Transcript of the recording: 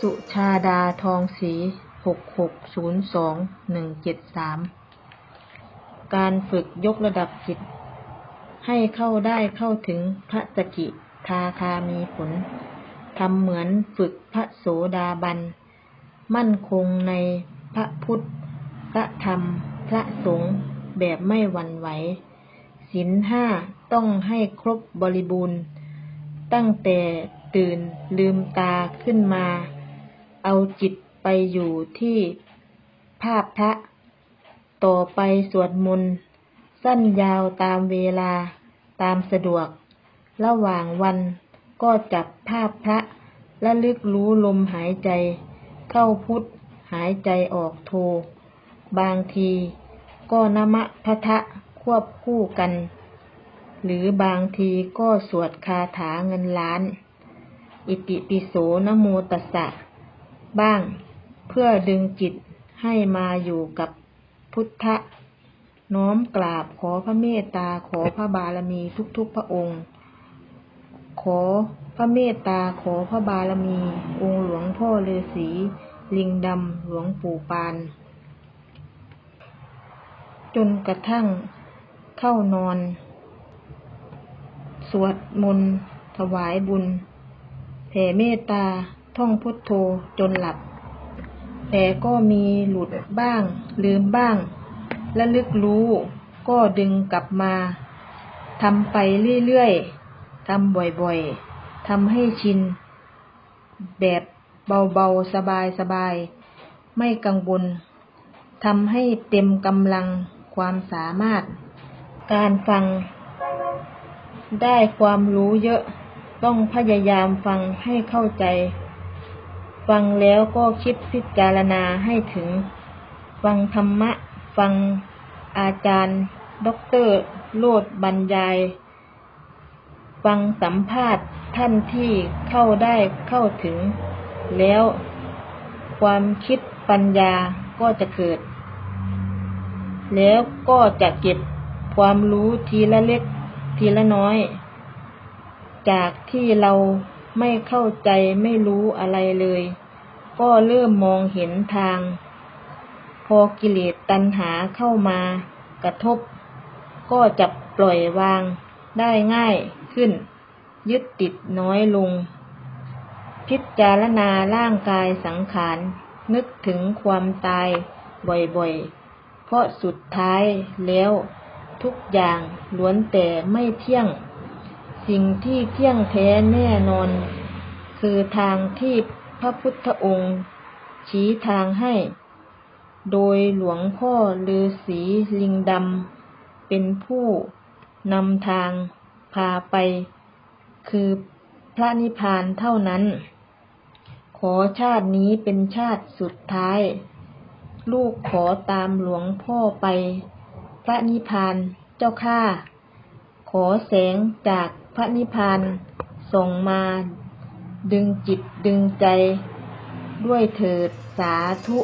สุชาดาทองศรีหกหกศูนย์สองหนึ่งเจ็ดสามการฝึกยกระดับจิต ให้เข้าได้เข้าถึงพระสกิทาคามีผลทำเหมือนฝึกพระโสดาบัน มั่นคงในพระพุทธ พระธรรม พระสงฆ์แบบไม่หวั่นไหวศีลห้าต้องให้ครบบริบูรณ์ ตั้งแต่ตื่นลืมตาขึ้นมา เอาจิตไปอยู่ที่ภาพพระ ต่อไปสวดมนต์สั้นยาวตามเวลาตามสะดวก ระหว่างวันก็จับภาพพระและลึกรู้ลมหายใจ เข้าพุทธหายใจออกโท บางทีก็นมะพะทะควบคู่กัน หรือบางทีก็สวดคาถาเงินล้าน อิติปิโสนโมตัสสะ บ้าง เพื่อดึงจิตให้มาอยู่กับพุทธะ น้อมกราบขอพระเมตตาขอพระบารมีทุกๆพระองค์ ขอพระเมตตาขอพระบารมี องค์หลวงพ่อฤาษีลิงดำหลวงปู่ปาน จนกระทั่งเข้านอน สวดมนต์ถวายบุญแผ่เมตตา ท่องพุทโธจนหลับ แต่ก็มีหลุดบ้าง ลืมบ้าง และลึกรู้ก็ดึงกลับมาทำไปเรื่อยๆทำบ่อยๆทำให้ชิน แบบเบาๆ สบายๆ ไม่กังวลทำให้เต็มกำลังความสามารถ การฟัง ได้ความรู้เยอะ ต้องพยายามฟังให้เข้าใจ ฟังแล้วก็คิดพิจารณาให้ถึง ฟังธรรมะ ฟังอาจารย์ด็อกเตอร์โลดบรรยาย ฟังสัมภาษณ์ท่านที่เข้าได้เข้าถึง แล้ว ความคิดปัญญาก็จะเกิด แล้วก็จะเก็บความรู้ทีละเล็กทีละน้อย จากที่เรา ไม่เข้าใจไม่รู้อะไรเลย ก็เริ่มมองเห็นทาง พอกิเลสตัณหาเข้ามากระทบ ก็จะปล่อยวางได้ง่ายขึ้น ยึดติดน้อยลง พิจารณาร่างกายสังขาร นึกถึงความตายบ่อยๆ เพราะสุดท้ายแล้วทุกอย่างล้วนแต่ไม่เที่ยง สิ่งที่เที่ยงแท้แน่นอน คือทางที่พระพุทธองค์ ชี้ทางให้ โดยหลวงพ่อฤาษีลิงดำเป็นผู้นำทางพาไป คือพระนิพพานเท่านั้น ขอชาตินี้เป็นชาติสุดท้าย ลูกขอตามหลวงพ่อไป พระนิพพานเจ้าข้าขอแสงจาก พระนิพพานส่งมา ดึงจิตดึงใจ ด้วยเถิดสาธุ